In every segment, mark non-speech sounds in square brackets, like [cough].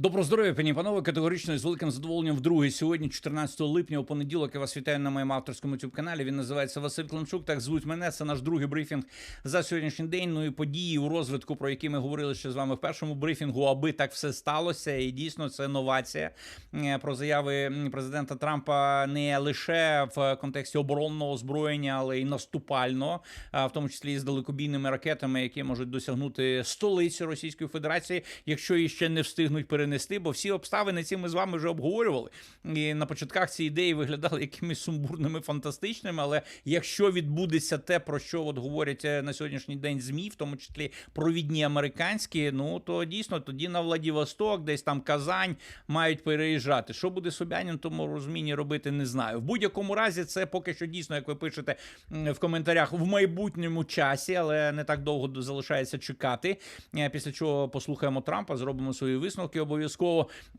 Доброго здоров'я, пані і панове. Категорично з великим задоволенням вдруге сьогодні, 14 липня, у понеділок. Я вас вітаю на моєму авторському youtube каналі. Він називається Василь Климчук. Так звуть мене. Це наш другий брифінг за сьогоднішній день. Ну і події у розвитку, про які ми говорили ще з вами в першому брифінгу, аби так все сталося. І дійсно це новація Е, про заяви президента Трампа не лише в контексті оборонного озброєння, але й наступального, в тому числі і з далекобійними ракетами, які можуть досягнути столиці Російської Федерації, якщо її ще не встигнуть перенести, бо всі обставини ці ми з вами вже обговорювали. І на початках ці ідеї виглядали якимись сумбурними, фантастичними. Але якщо відбудеться те, про що от говорять е, на сьогоднішній день змі, в тому числі провідні американські, ну то дійсно тоді на Владивосток, десь там Казань мають переїжджати. Що буде Собянін, тому розумінні робити, не знаю. В будь-якому разі, це поки що дійсно, як ви пишете в коментарях, в майбутньому часі, але не так довго залишається чекати. Е, Після чого послухаємо Трампа, зробимо свої висновки обов'язково.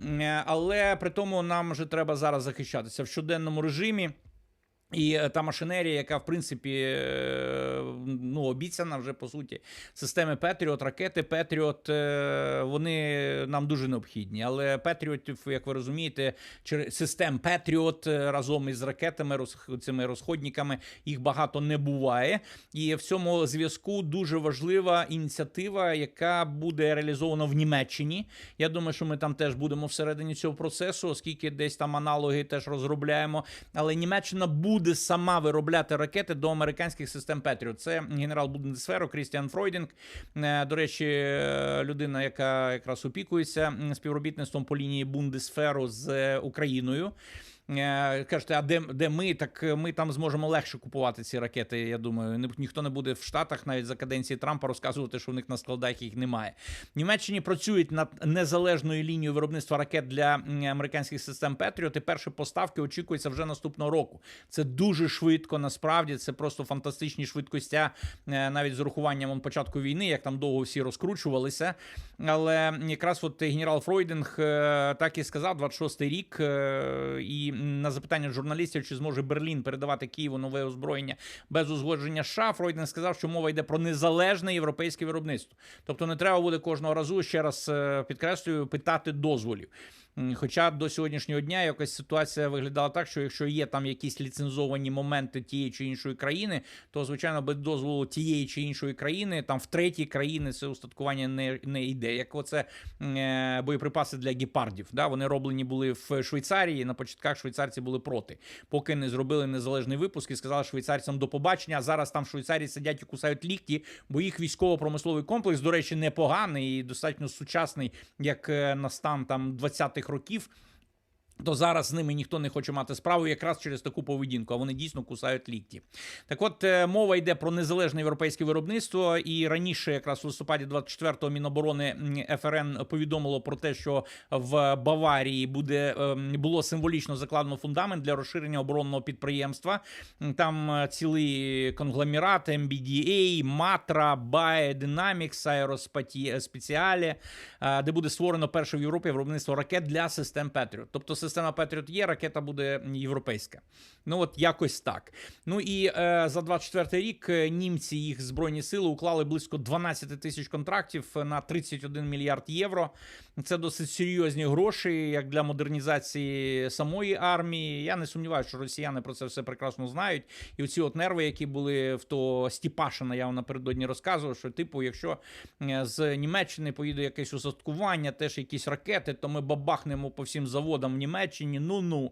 Е, Але при тому нам вже треба зараз захищатися в щоденному режимі. І е, та машинерія, яка в принципі е, ну обіцяна вже по суті, системи Петріот, ракети Петріот, е, вони нам дуже необхідні. Але Петріотів, як ви розумієте, систем Петріот разом із ракетами, цими розходниками, їх багато не буває. І в цьому зв'язку дуже важлива ініціатива, яка буде реалізована в Німеччині. Я думаю, що ми там теж будемо всередині цього процесу, оскільки десь там аналоги теж розробляємо. Але Німеччина буде сама виробляти ракети до американських систем Петріот. Це генерал Бундесферу Крістіан Фройдінг. Е, До речі, е, людина, яка якраз опікується співробітництвом по лінії Бундесферу з е, Україною. Е, Кажете, а де, де ми? Так е, ми там зможемо легше купувати ці ракети. Я думаю, ніхто не буде в Штатах навіть за каденції Трампа розказувати, що в них на складах їх немає. Німеччині працюють над незалежною лінією виробництва ракет для американських систем Петріот. І перші поставки очікуються вже наступного року. Це дуже швидко. Насправді це просто фантастичні швидкостя, е, навіть з урахуванням початку війни, як там довго всі розкручувалися. Але якраз от генерал Фройдинг так і сказав, 26-й рік. е, На запитання журналістів, чи зможе Берлін передавати Києву нове озброєння без узгодження США, Фройден сказав, що мова йде про незалежне європейське виробництво. Тобто не треба буде кожного разу ще раз е, підкреслюю питати дозволів. Хоча до сьогоднішнього дня якась ситуація виглядала так, що якщо є там якісь ліцензовані моменти тієї чи іншої країни, то звичайно без дозволу тієї чи іншої країни, там в третій країни це устаткування не, не йде. Як оце е, боєприпаси для гепардів. Да? Вони роблені були в Швейцарії. На початках швейцарці були проти, поки не зробили незалежний випуск і сказали швейцарцям до побачення. А зараз там в Швейцарії сидять і кусають лікті, бо їх військово-промисловий комплекс, до речі, непоганий і достатньо сучасний, як е, на стан там 20-х років. То зараз з ними ніхто не хоче мати справу якраз через таку поведінку, а вони дійсно кусають лікті. Так от е, мова йде про незалежне європейське виробництво, і раніше, якраз в листопаді 24-го Міноборони ФРН повідомило про те, що в Баварії буде ем, було символічно закладено фундамент для розширення оборонного підприємства. Там е, цілий конгломерат MBDA, Matra, Bae, Dynamics, Aerospatiale, е, де буде створено перше в Європі виробництво ракет для систем Patriot. Тобто система Patriot є, ракета буде європейська. Ну от якось так. Ну і е, за 24 рік е, німці їх збройні сили уклали близько 12 тисяч контрактів на 31 мільярд євро. Це досить серйозні гроші, як для модернізації самої армії. Я не сумніваюся, що росіяни про це все прекрасно знають. І оці от нерви, які були в то Стіпашина, я вам напередодні розказував, що типу, якщо е, з Німеччини поїде якесь устаткування, теж якісь ракети, то ми бабахнемо по всім заводам в Німеччині. Ну ну.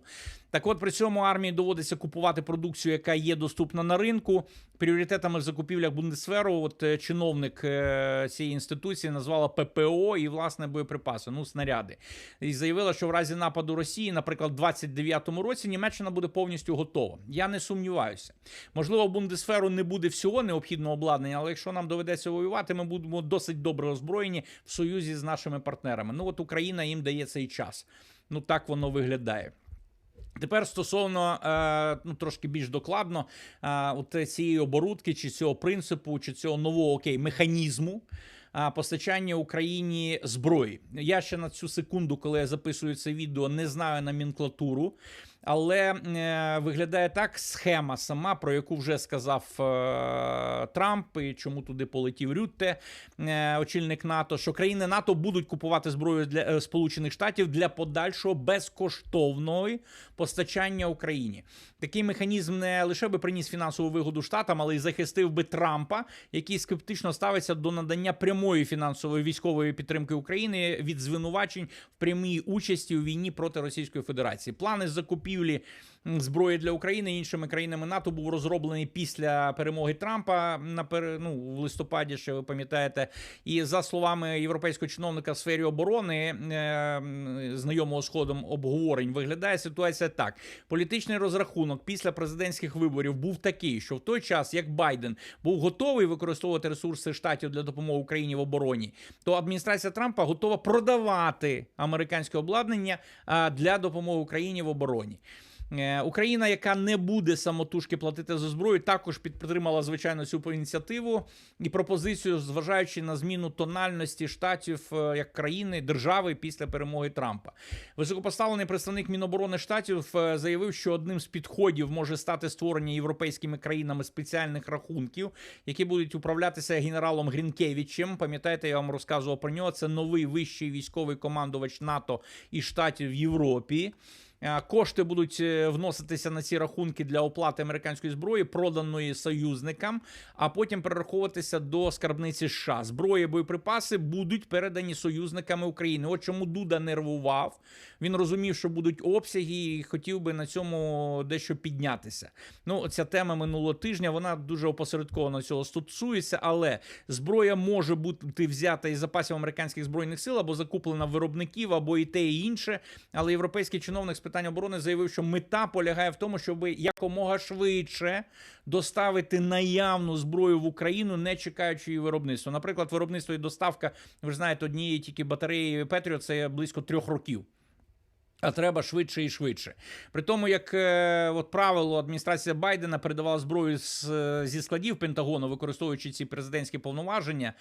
Так от при цьому армії доводиться купувати продукцію, яка є доступна на ринку. Пріоритетами в закупівлях Бундесферу, от е, чиновник е, цієї інституції назвала ППО і власне боєприпаси, ну снаряди. І заявила, що в разі нападу Росії, наприклад, в 29-му році Німеччина буде повністю готова. Я не сумніваюся. Можливо, в Бундесферу не буде всього необхідного обладнання, але якщо нам доведеться воювати, ми будемо досить добре озброєні в союзі з нашими партнерами. Ну от Україна їм дає цей час. Ну так воно виглядає. Тепер стосовно е, ну трошки більш докладно, е, от цієї оборудки, чи цього принципу, чи цього нового окей механізму. а, Постачання Україні зброї. Я ще на цю секунду, коли я записую це відео, не знаю номенклатуру Але е, виглядає так схема сама, про яку вже сказав е, Трамп, і чому туди полетів Рютте, е, очільник НАТО, що країни НАТО будуть купувати зброю для е, Сполучених Штатів для подальшого безкоштовного постачання Україні. Такий механізм не лише би приніс фінансову вигоду штатам, але й захистив би Трампа, який скептично ставиться до надання прямої фінансової військової підтримки України від звинувачень в прямій участі у війні проти Російської Федерації. Плани з закупівлі зброї для України іншими країнами НАТО був розроблений після перемоги Трампа на ну, в листопаді. Ще ви пам'ятаєте, і за словами європейського чиновника в сфері оборони, е, знайомого з ходом обговорень, виглядає ситуація так: політичний розрахунок після президентських виборів був такий, що в той час, як Байден був готовий використовувати ресурси штатів для допомоги Україні в обороні, то адміністрація Трампа готова продавати американське обладнання для допомоги Україні в обороні. Е, Україна, яка не буде самотужки платити за зброю, також підтримала звичайно цю ініціативу і пропозицію, зважаючи на зміну тональності штатів е, як країни держави після перемоги Трампа. Високопоставлений представник Міноборони штатів е, заявив, що одним з підходів може стати створення європейськими країнами спеціальних рахунків, які будуть управлятися генералом Грінкевичем. Пам'ятаєте, я вам розказував про нього. Це новий вищий військовий командувач НАТО і штатів в Європі. Е, Кошти будуть е, вноситися на ці рахунки для оплати американської зброї, проданої союзникам, а потім перераховуватися до скарбниці США. Зброя, і боєприпаси будуть передані союзниками України. От чому Дуда нервував. Він розумів, що будуть обсяги, і хотів би на цьому дещо піднятися. Ну, ця тема минулого тижня вона дуже опосередковано цього стосується, але зброя може бути взята із запасів американських збройних сил або закуплена виробників, або і те, і інше. Але європейський чиновник питань оборони заявив, що мета полягає в тому, щоб якомога швидше доставити наявну зброю в Україну, не чекаючи її виробництва. Наприклад, виробництво і доставка, ви ж знаєте, однієї тільки батареї Петріо це близько трьох років. А треба швидше і швидше. При тому, як е, от правило, адміністрація Байдена передавала зброю з, е, зі складів Пентагону, використовуючи ці президентські повноваження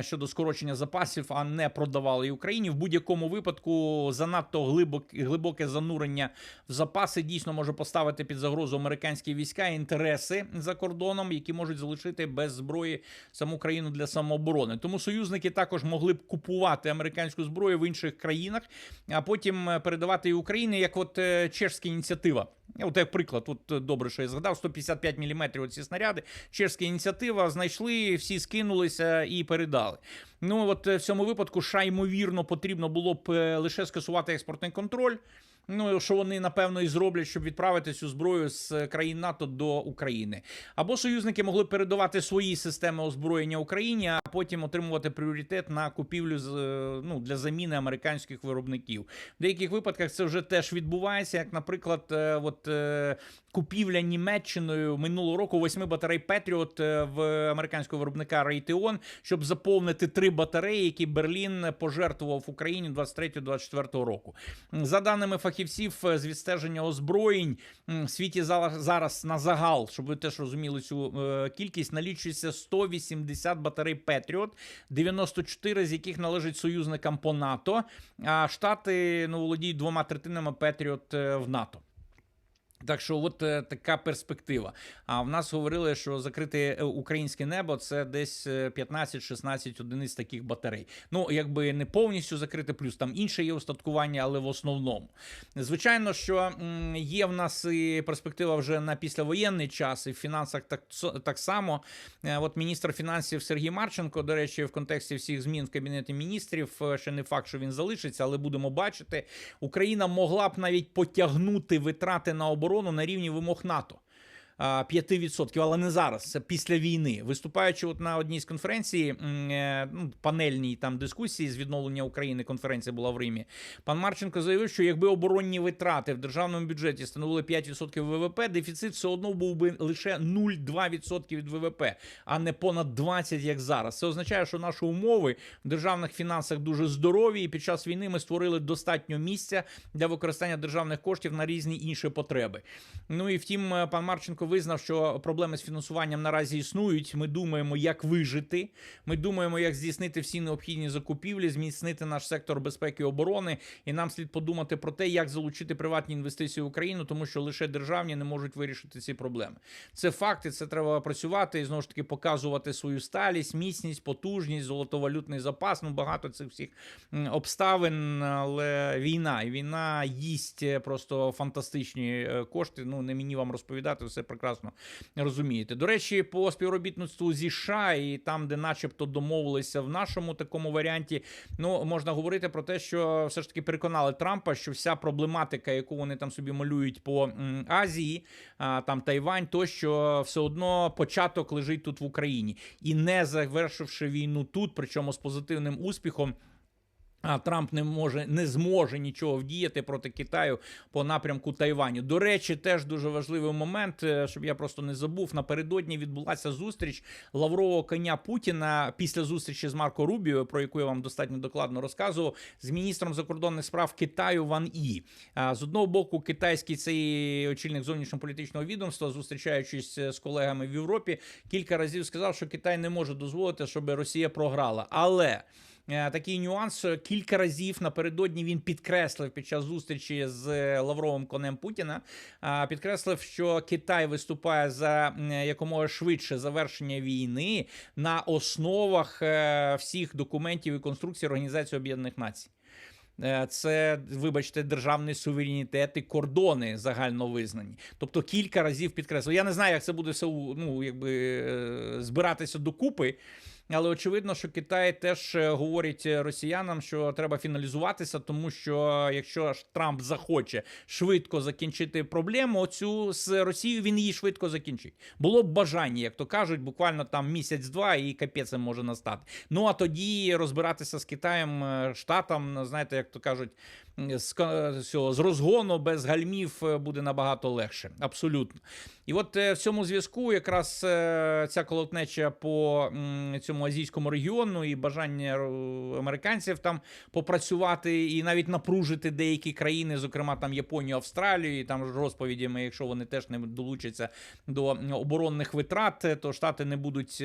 щодо скорочення запасів, а не продавали її Україні. В будь-якому випадку занадто глибоке, глибоке занурення в запаси дійсно може поставити під загрозу американські війська і інтереси за кордоном, які можуть залишити без зброї саму країну для самооборони. Тому союзники також могли б купувати американську зброю в інших країнах, а потім е, передавати Україні, як от е, чешська ініціатива. От як приклад, тут е, добре, що я згадав, 155 мм Оці снаряди. Чешська ініціатива знайшли, всі скинулися і передали. Ну от е, в цьому випадку ша ймовірно, потрібно було б лише скасувати експортний контроль. Ну, що вони напевно і зроблять, щоб відправити цю зброю з країн НАТО до України. Або союзники могли передавати свої системи озброєння Україні, а потім отримувати пріоритет на купівлю з е, ну для заміни американських виробників. В деяких випадках це вже теж відбувається, як, наприклад, е, от е, купівля Німеччиною минулого року восьми батарей Петріот в американського виробника Raytheon, щоб заповнити три батареї, які Берлін пожертвував Україні 23-24 року. За даними фахівців е, з відстеження озброєнь в світі зараз, на загал, щоб ви теж розуміли цю е, кількість, налічується 180 батарей Петріот, 94 з яких належать союзникам по НАТО. А штати ну володіють двома третинами Петріот е, в НАТО. Так що, от е, така перспектива. А в нас говорили, що закрите е, українське небо це десь е, 15-16 одиниць таких батарей. Ну, якби не повністю закрите, плюс там інше є устаткування, але в основному. Звичайно, що м, є в нас і перспектива вже на післявоєнний час, і в фінансах так, так само. Е, От міністр фінансів Сергій Марченко, до речі, в контексті всіх змін в кабінеті міністрів, е, ще не факт, що він залишиться, але будемо бачити. Україна могла б навіть потягнути витрати на оборону на рівні вимог НАТО. А, 5%, але не зараз, це після війни. Виступаючи от на одній з конференцій, е, ну, панельній там дискусії з відновлення України, конференція була в Римі. Пан Марченко заявив, що якби оборонні витрати в державному бюджеті становили 5% ВВП, дефіцит все одно був би лише 0,2% від ВВП, а не понад 20%, як зараз. Це означає, що наші умови в державних фінансах дуже здорові, і під час війни ми створили достатньо місця для використання державних коштів на різні інші потреби. Ну і втім, е, пан Марченко визнав, що проблеми з фінансуванням наразі існують. Ми думаємо, як вижити. Ми думаємо, як здійснити всі необхідні закупівлі, зміцнити наш сектор безпеки і оборони. І нам слід подумати про те, як залучити приватні інвестиції в Україну, тому що лише державні не можуть вирішити ці проблеми. Це факти, це треба працювати і знову ж таки показувати свою сталість, міцність, потужність, золотовалютний запас. Ну багато цих всіх обставин. Але війна і війна їсть е, просто фантастичні е, кошти. Ну не мені вам розповідати, все прекрасно розумієте. До речі, по співробітництву зі США і там, де, начебто, домовилися в нашому такому варіанті, ну можна говорити про те, що все ж таки переконали Трампа, що вся проблематика, яку вони там собі малюють по Азії, там Тайвань, то що все одно початок лежить тут в Україні, і не завершивши війну тут, причому з позитивним успіхом. А Трамп не може не зможе нічого вдіяти проти Китаю по напрямку Тайваню. До речі, теж дуже важливий момент, е, щоб я просто не забув. Напередодні відбулася зустріч лаврового коня Путіна після зустрічі з Марко Рубіо, про яку я вам достатньо докладно розказував, з міністром закордонних справ Китаю Ван І. З одного боку, китайський цей очільник зовнішньополітичного відомства, зустрічаючись з колегами в Європі, кілька разів сказав, що Китай не може дозволити, щоб Росія програла. Але Е, Такий нюанс е, кілька разів напередодні він підкреслив під час зустрічі з е, Лавровим конем Путіна. Підкреслив, що Китай виступає за м, якомога швидше завершення війни на основах е, всіх документів і конструкцій Організації Об'єднаних Націй. Е, Це, вибачте, державний суверенітет і кордони загально визнані. Тобто кілька разів підкреслив. Я не знаю, як це буде все ну, якби, е, збиратися докупи. Але очевидно, що Китай теж е, говорить росіянам, що треба фіналізуватися, тому що якщо ж Трамп захоче швидко закінчити проблему, оцю з Росією він її швидко закінчить. Було б бажання, як то кажуть, буквально там місяць-два, і капець може настати. Ну а тоді розбиратися з Китаєм, е, штатам, знаєте, як то кажуть, з, цього, з розгону без гальмів е, буде набагато легше. Абсолютно. І от е, в цьому зв'язку якраз е, ця колотнеча по цьому азійському регіону і бажання американців там попрацювати і навіть напружити деякі країни, зокрема там Японію, Австралію, і там розповідями, якщо вони теж не долучаться до оборонних витрат, то штати не будуть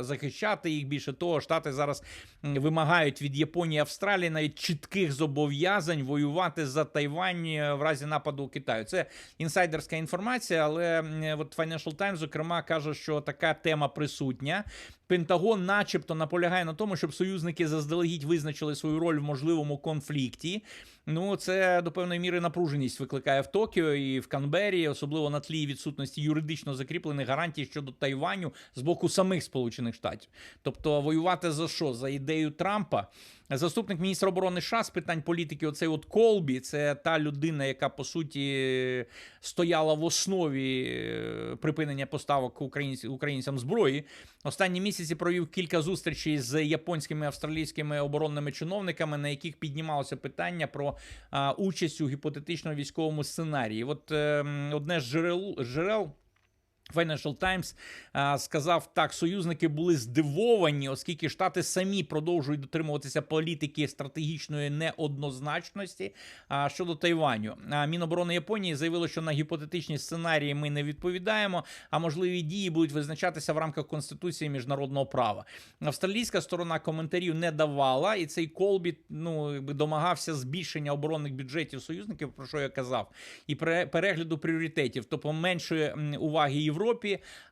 захищати їх. Більше того, штати зараз вимагають від Японії Австралії навіть чітких зобов'язань воювати за Тайвань е, в разі нападу Китаю. Це інсайдерська інформація, але от Financial Times, зокрема, каже, що така тема присутня. Пентагон, начебто, наполягає на тому, щоб союзники заздалегідь визначили свою роль в можливому конфлікті. Ну, це до певної міри напруженість викликає в Токіо і в Канбері, особливо на тлі відсутності юридично закріплених гарантій щодо Тайваню з боку самих Сполучених Штатів. Тобто, воювати за що? За ідею Трампа. Заступник міністра оборони США з питань політики, оцей от Колбі, це та людина, яка по суті стояла в основі е, припинення поставок українцям, українцям зброї. Останні місяці провів кілька зустрічей з японськими австралійськими оборонними чиновниками, на яких піднімалося питання про а, участь у гіпотетичному військовому сценарії. От е, одне з джерел джерел. Financial Times а, сказав так: союзники були здивовані, оскільки штати самі продовжують дотримуватися політики стратегічної неоднозначності а, щодо Тайваню. А Міноборони Японії заявило, що на гіпотетичні сценарії ми не відповідаємо, а можливі дії будуть визначатися в рамках конституції міжнародного права. Австралійська сторона коментарів не давала, і цей Колбі ну домагався збільшення оборонних бюджетів союзників, про що я казав, і пере- перегляду пріоритетів, тобто менше уваги Європі,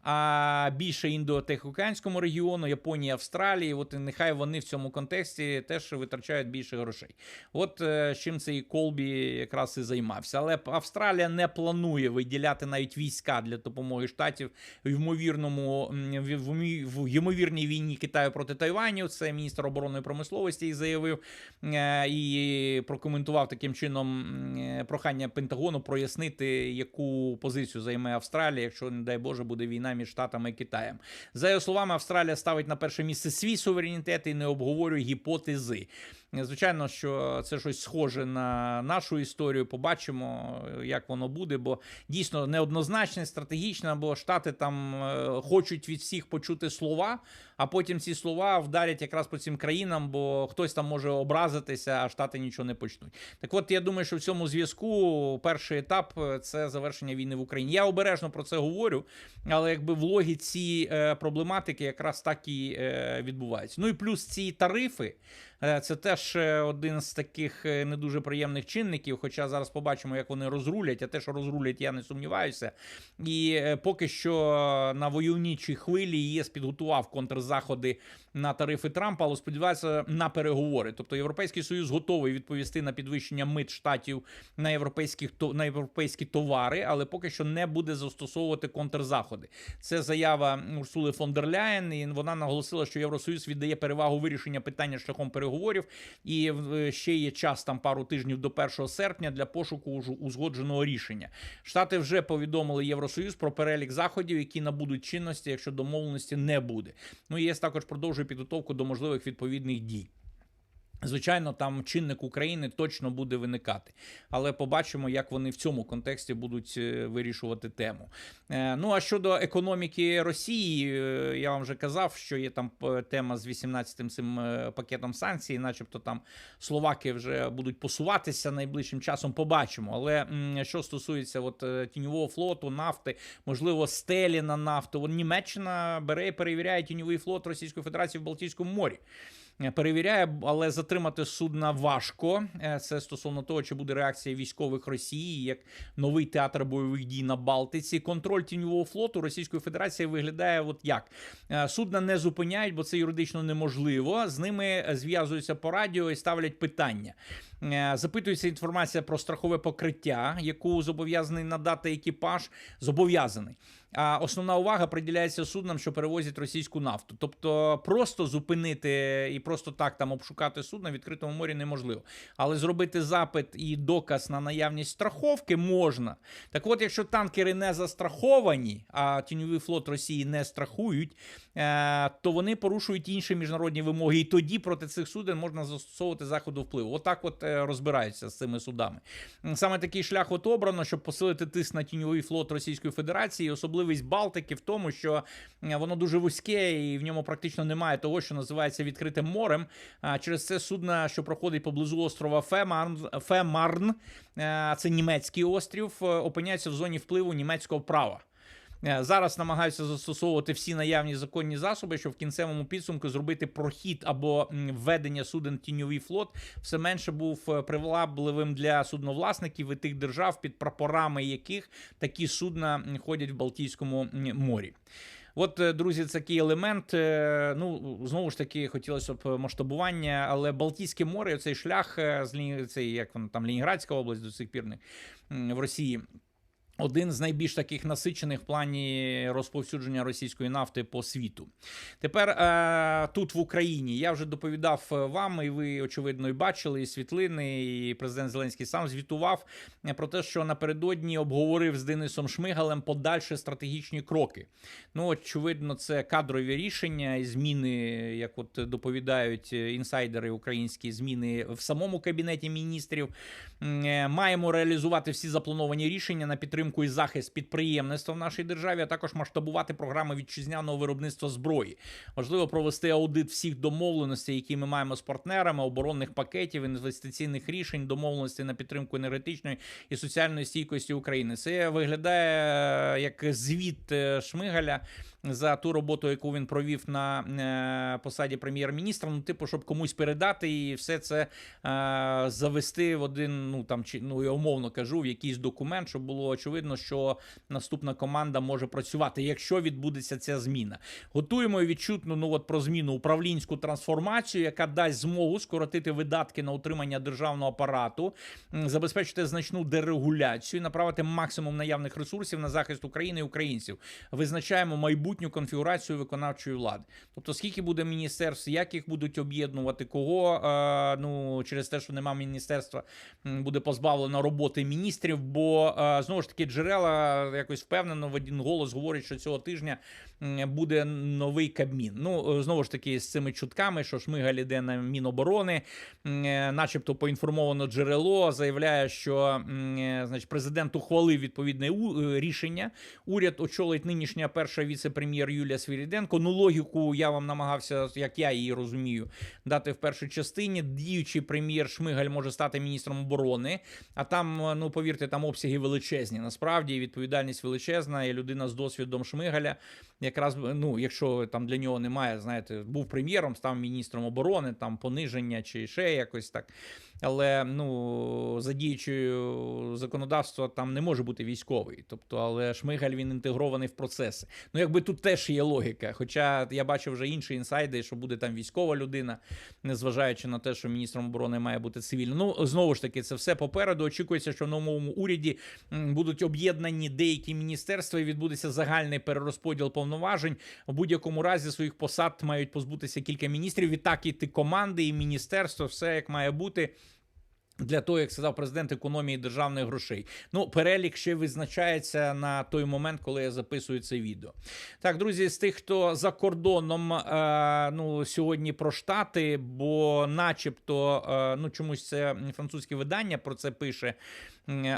а більше індотихоокеанському регіону, Японії, Австралії. От і нехай вони в цьому контексті теж витрачають більше грошей. От е, чим цей Колбі якраз і займався. Але Австралія не планує виділяти навіть війська для допомоги штатів в ймовірному в ймовірній війні Китаю проти Тайваню. Це міністр оборонної промисловості і заявив е, і прокоментував таким чином е, прохання Пентагону прояснити, яку позицію займе Австралія, якщо не дай Боже буде війна між штатами і Китаєм. За його словами, Австралія ставить на перше місце свій суверенітет і не обговорює гіпотези. Звичайно, що це щось схоже на нашу історію. Побачимо, як воно буде, бо дійсно неоднозначне, стратегічне, бо штати там е, хочуть від всіх почути слова, а потім ці слова вдарять якраз по цим країнам, бо хтось там може образитися, а штати нічого не почнуть. Так от я думаю, що в цьому зв'язку перший етап е, це завершення війни в Україні. Я обережно про це говорю, але якби в логіці е, проблематики якраз так і відбувається. Ну і плюс ці тарифи. Е, Це теж е, один з таких е, не дуже приємних чинників. Хоча зараз побачимо, як вони розрулять. А те, що розрулять, я не сумніваюся. І поки що на войовничій хвилі ЄС підготував контрзаходи на тарифи Трампа, але сподіваюся на переговори. Тобто Європейський Союз готовий відповісти на підвищення мит штатів на європейських на європейські товари, але поки що не буде застосовувати контрзаходи. Це заява Урсули фон дер Ляєн, і вона наголосила, що Євросоюз віддає перевагу вирішення питання шляхом переговорів. І е, ще є час там пару тижнів до 1 серпня для пошуку узгодженого рішення. Штати вже повідомили Євросоюз про перелік заходів, які набудуть чинності, якщо домовленості не буде. Ну ЄС також продовжує підготовку до можливих відповідних дій. Звичайно, там чинник України точно буде виникати, але побачимо, як вони в цьому контексті будуть е, вирішувати тему. Е, Ну а щодо економіки Росії, е, я вам вже казав, що є там тема з 18-м цим пакетом санкцій, начебто там словаки вже будуть посуватися найближчим часом. Побачимо. Але що стосується от тіньового флоту, нафти, можливо, стелі на нафту, Німеччина бере і перевіряє тіньовий флот Російської Федерації в Балтійському морі. Е, Перевіряє, але затримати судна важко. Е, Це стосовно того, чи буде реакція військових Росії як новий театр бойових дій на Балтиці. Контроль тіньового флоту Російської Федерації виглядає от як Е, судна не зупиняють, бо це юридично неможливо. З ними зв'язуються по радіо і ставлять питання. Запитується інформація про страхове покриття, яку зобов'язаний надати екіпаж. Зобов'язаний. Основна увага приділяється суднам, що перевозять російську нафту. Тобто просто зупинити і просто так там обшукати судно в відкритому морі неможливо. Але зробити запит і доказ на наявність страховки можна. Так от, якщо танкери не застраховані, а тіньовий флот Росії не страхують, е, то вони порушують інші міжнародні вимоги. І тоді проти цих суден можна застосовувати заходу впливу. Отак, от е, розбираються з цими судами. Саме такий шлях от обрано, щоб посилити тиск на тіньовий флот Російської Федерації. Особливість Балтики в тому, що воно дуже вузьке і в ньому практично немає того, що називається відкритим морем. Через це судна, що проходить поблизу острова Фемарн, Фемарн, е, це німецький острів, е, опиняється в зоні впливу німецького права. Е, Зараз намагаються застосовувати всі наявні законні засоби, щоб в кінцевому підсумку зробити прохід або введення суден тіньовий флот все менше був е, привабливим для судновласників і тих держав, під прапорами яких такі судна ходять в Балтійському морі. От, е, друзі, такий елемент. Ну, знову ж таки, хотілося б масштабування, але Балтійське море, цей шлях з цей, як воно там, Лініградська область до сих пір в Росії. Один з найбільш таких насичених в плані розповсюдження російської нафти по світу. Тепер е, тут в Україні я вже доповідав е, вам, і ви очевидно і бачили і світлини. І президент Зеленський сам звітував е, про те, що напередодні обговорив з Денисом Шмигалем подальші стратегічні кроки. Ну, очевидно, це кадрові рішення і зміни, як от доповідають е, інсайдери українські зміни в самому кабінеті міністрів. Маємо реалізувати всі заплановані рішення на підтримку і захист підприємництва в нашій державі, а також масштабувати програми вітчизняного виробництва зброї. Важливо провести аудит всіх домовленостей, які ми маємо з партнерами, оборонних пакетів, інвестиційних рішень, домовленостей на підтримку енергетичної і соціальної стійкості України. Це виглядає е, як звіт е, Шмигаля за ту роботу, яку він провів на е, посаді прем'єр-міністра. Ну, типу, щоб комусь передати і все це завести в один, ну там чи ну я умовно кажу, в якийсь документ, щоб було очевидно, що наступна команда може працювати, якщо відбудеться ця зміна. Готуємо і відчутну ну от про зміну управлінську трансформацію, яка дасть змогу скоротити видатки на утримання державного апарату, забезпечити значну дерегуляцію, направити максимум наявних ресурсів на захист України і українців. Визначаємо майбутню конфігурацію виконавчої влади. Тобто, скільки буде міністерств, як їх будуть об'єднувати, кого е, ну через те, що нема міністерства, буде позбавлено роботи міністрів. Бо е, знову ж таки джерела якось впевнено в один голос говорять, що цього тижня буде новий кабмін. Ну е, знову ж таки, з цими чутками, що Шмигаль іде на Міноборони, е, начебто поінформовано джерело, заявляє, що е, значить, президент ухвалив відповідне рішення. Уряд очолить нинішня перша віце-прем'єр Юлія Свіріденко. Ну, логіку я вам намагався, як я її розумію, дати в першій частині. Діючий прем'єр Шмигаль може стати міністром оборони. А там, ну повірте, там обсяги величезні. Насправді відповідальність величезна. І людина з досвідом Шмигаля, якраз ну, якщо там для нього немає, знаєте, був прем'єром, став міністром оборони, там пониження чи ще якось так. Але ну за діючою законодавства там не може бути військовий. Тобто, але Шмигаль він інтегрований в процеси. Ну, якби тут теж є логіка. Хоча я бачив вже інші інсайди, що буде там військова людина, незважаючи на те, що міністром оборони має бути цивільним. Ну знову ж таки, це все попереду. Очікується, що в новому уряді будуть об'єднані деякі міністерства і відбудеться загальний перерозподіл повноважень. В будь-якому разі своїх посад мають позбутися кілька міністрів. Відтак іти команди і міністерство, все як має бути. Для того, як сказав президент економії державних грошей. Ну, перелік ще визначається на той момент, коли я записую це відео. Так, друзі, з тих, хто за кордоном е, ну, сьогодні про штати, бо, начебто, е, ну чомусь це французьке видання про це пише.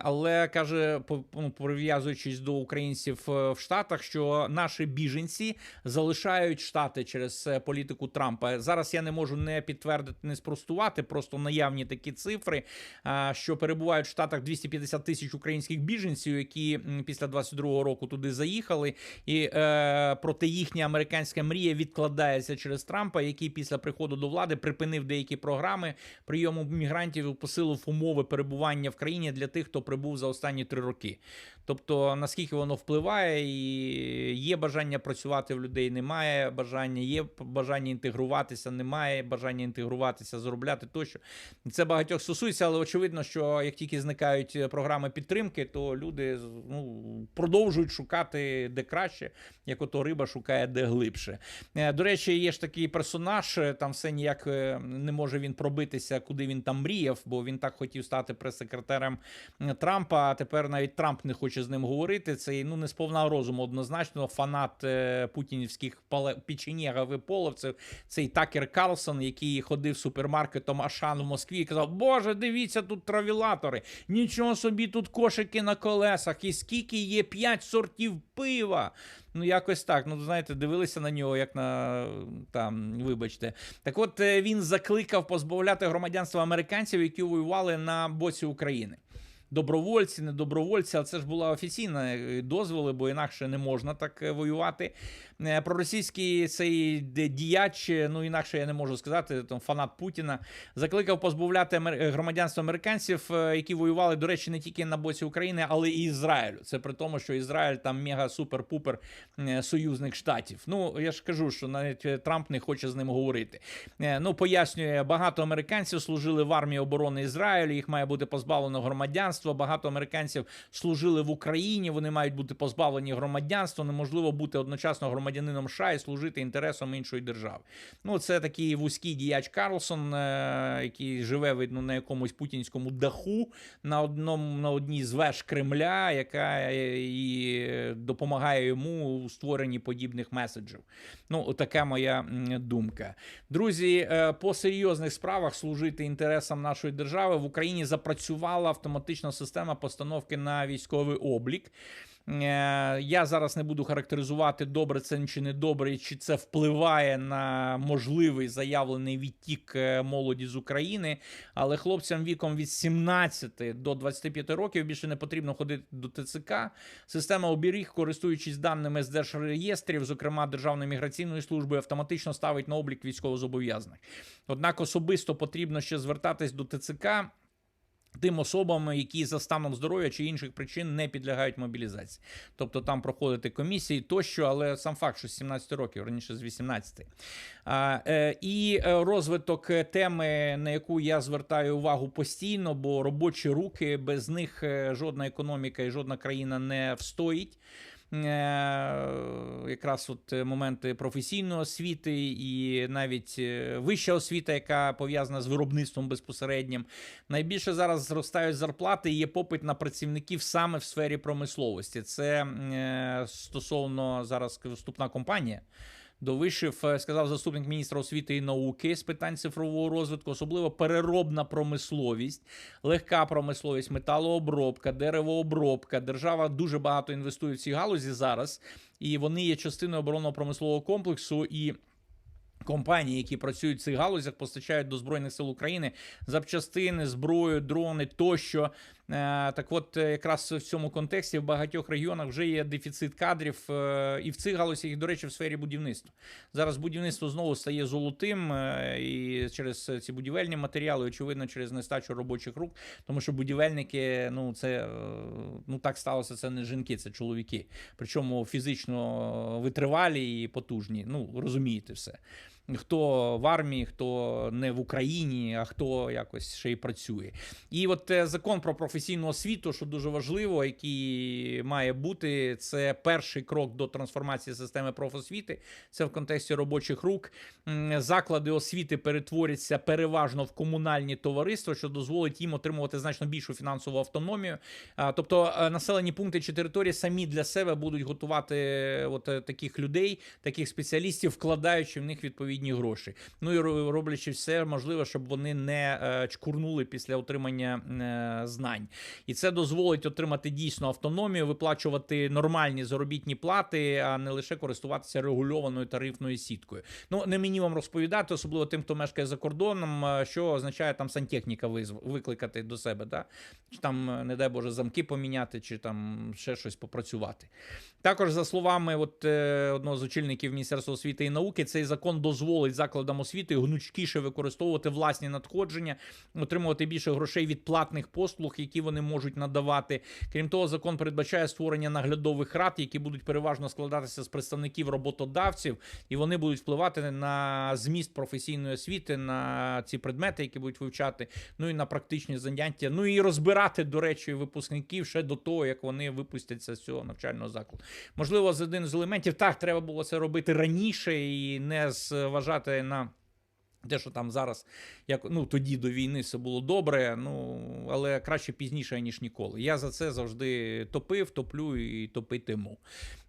Але каже, ну, прив'язуючись до українців е, в Штатах, що наші біженці залишають штати через е, політику Трампа. Зараз я не можу не підтвердити, не спростувати, просто наявні такі цифри, що перебувають в Штатах 250 тисяч українських біженців, які після 22-го року туди заїхали, і е, проте їхня американська мрія відкладається через Трампа, який після приходу до влади припинив деякі програми прийому мігрантів і посилив умови перебування в країні для тих, хто прибув за останні три роки. Тобто, наскільки воно впливає, і є бажання працювати в людей, немає бажання, є бажання інтегруватися, немає бажання інтегруватися, заробляти тощо. Це багатьох стосується, але очевидно, що як тільки зникають е, програми підтримки, то люди ну, продовжують шукати де краще, як ото риба шукає де глибше. Е, До речі, є ж такий персонаж, е, там все ніяк не може він пробитися, куди він там мріяв, бо він так хотів стати прес-секретарем Трампа. Тепер навіть Трамп не хоче з ним говорити. Це ну не сповна розуму однозначно. Фанат е, путінівських печенєгів і половців. Цей Такер Карлсон, який ходив супермаркетом Ашан в Москві і казав: Боже, дивіться, тут травілатори, нічого собі тут кошики на колесах, і скільки є п'ять сортів пива. Ну, якось так. Ну, знаєте, дивилися на нього, як на там, вибачте. Так от е, він закликав позбавляти громадянства американців, які воювали на боці України. Добровольці, не добровольці, але це ж була офіційна е, дозволи, бо інакше не можна так е, воювати. Е, Проросійський цей діяч, е, ну інакше я не можу сказати, там фанат Путіна, закликав позбавляти е, американців, е, які воювали, до речі, не тільки на боці України, але і Ізраїлю. Це при тому, що Ізраїль там мега супер-пупер е, союзник штатів. Ну я ж кажу, що навіть Трамп не хоче з ним говорити. Ну пояснює, багато американців служили в армії оборони Ізраїлю. Їх має бути позбавлено громадянства. Багато американців служили в Україні. Вони мають бути позбавлені громадянства. Неможливо бути одночасно громадянином США і служити інтересам іншої держави. Ну це такий вузький діяч Карлсон, е, який живе видно на якомусь путінському даху на одному на одній з веж Кремля, яка е, і допомагає йому у створенні подібних меседжів. Ну, така моя думка. Друзі, е, по серйозних справах служити інтересам нашої держави в Україні запрацювала автоматична система постановки на військовий облік. Е, Я зараз не буду характеризувати, добре це чи не добре, чи це впливає на можливий заявлений відтік е, молоді з України. Але хлопцям віком від 17 до 25 років більше не потрібно ходити до ТЦК. Система оберіг, користуючись даними з держреєстрів, зокрема Державної міграційної служби, автоматично ставить на облік військовозобов'язаних. Однак особисто потрібно ще звертатись до ТЦК. Тим особам, які за станом здоров'я чи інших причин не підлягають мобілізації, тобто там проходити комісії тощо, але сам факт, що з 17 років, раніше з 18. А, е, і е, розвиток теми, на яку я звертаю увагу постійно, бо робочі руки без них е, жодна економіка і жодна країна не встоїть. Якраз от е, моменти професійної освіти і навіть е, вища освіта, яка пов'язана з виробництвом безпосереднім. Найбільше зараз зростають зарплати і є попит на працівників саме в сфері промисловості. Це е, стосовно зараз вступна компанія. До вишив е, сказав заступник міністра освіти і науки з питань цифрового розвитку, особливо переробна промисловість, легка промисловість, металообробка, деревообробка. Держава дуже багато інвестує в ці галузі зараз, і вони є частиною оборонного промислового комплексу. І Компанії, які працюють в цих галузях, постачають до збройних сил України запчастини, зброю, дрони тощо. Е, Так, от е, якраз в цьому контексті в багатьох регіонах вже є дефіцит кадрів, е, і в цих галузях, і, до речі, в сфері будівництва. Зараз будівництво знову стає золотим, і через ці будівельні матеріали, очевидно, через нестачу робочих рук, тому що будівельники, ну це ну так сталося. Це не жінки, це чоловіки. Причому фізично витривалі і потужні. Ну розумієте все. Хто в армії, хто не в Україні, а хто якось ще й працює. І от е, закон про професійну освіту, що дуже важливо, який має бути, це перший крок до трансформації системи профосвіти. Це в контексті робочих рук. Заклади освіти перетворяться переважно в комунальні товариства, що дозволить їм отримувати значно більшу фінансову автономію. Тобто е, населені пункти чи території самі для себе будуть готувати от е, таких людей, таких спеціалістів, вкладаючи в них відповідні гроші. Ну і роблячи все можливе, щоб вони не е, чкурнули після отримання е, знань. І це дозволить отримати дійсно автономію, виплачувати нормальні заробітні плати, а не лише користуватися регульованою тарифною сіткою. Ну не мені вам розповідати, особливо тим, хто мешкає за кордоном, е, що означає там сантехніка викликати до себе, да? чи там, не дай Боже, замки поміняти, чи там ще щось попрацювати. Також, за словами от, одного з очільників Міністерства освіти і науки, цей закон дозволить закладам освіти гнучкіше використовувати власні надходження, отримувати більше грошей від платних послуг, які вони можуть надавати. Крім того, закон передбачає створення наглядових рад, які будуть переважно складатися з представників роботодавців, і вони будуть впливати на зміст професійної освіти, на ці предмети, які будуть вивчати, ну і на практичні заняття. Ну і розбирати, до речі, випускників ще до того, як вони випустяться з цього навчального закладу. Можливо, з один з елементів так треба було це робити раніше і не зважати на. Те, що там зараз, як ну тоді до війни все було добре, ну але краще пізніше, ніж ніколи. Я за це завжди топив, топлю і топитиму.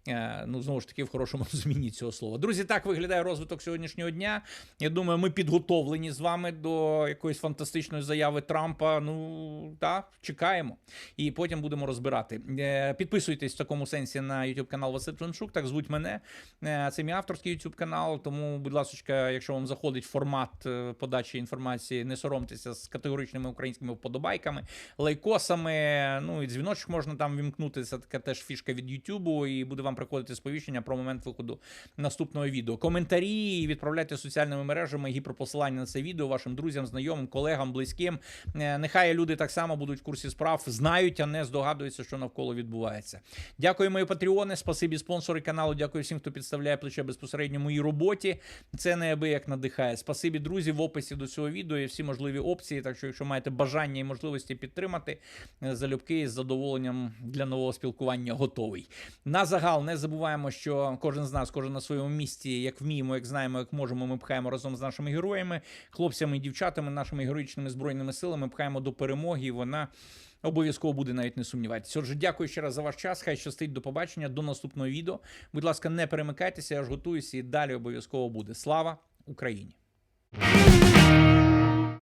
Е, ну, знову ж таки, в хорошому [laughs] розумінні цього слова. Друзі, так виглядає розвиток сьогоднішнього дня. Я думаю, ми підготовлені з вами до якоїсь фантастичної заяви Трампа. Ну так, чекаємо. І потім будемо розбирати. Е, Підписуйтесь в такому сенсі на YouTube канал Василь Пленшук, так звуть мене. Е, Це мій авторський YouTube канал. Тому, будь ласка, якщо вам заходить формат подачі інформації, не соромтеся з категоричними українськими вподобайками, лайкосами. Ну і дзвіночок можна там вімкнути. Це така теж фішка від YouTube, і буде вам приходити сповіщення про момент виходу наступного відео. Коментарі відправляйте соціальними мережами гіперпосилання на це відео вашим друзям, знайомим, колегам, близьким. Е, Нехай люди так само будуть в курсі справ, знають, а не здогадуються, що навколо відбувається. Дякую, мої патреони. Спасибі спонсори каналу. Дякую всім, хто підставляє плече безпосередньо моїй роботі. Це неабияк надихає. Спасибі, друзі, в описі до цього відео є всі можливі опції. Так що, якщо маєте бажання і можливості підтримати, е, залюбки з задоволенням для нового спілкування готовий. На загал не забуваємо, що кожен з нас, кожен на своєму місці, як вміємо, як знаємо, як можемо, ми пхаємо разом з нашими героями, хлопцями і дівчатами, нашими героїчними збройними силами, пхаємо до перемоги. І вона обов'язково буде навіть не сумнівайтесь. Отже, дякую ще раз за ваш час. Хай щастить до побачення, до наступного відео. Будь ласка, не перемикайтеся, я ж готуюся і далі обов'язково буде. Слава Україні!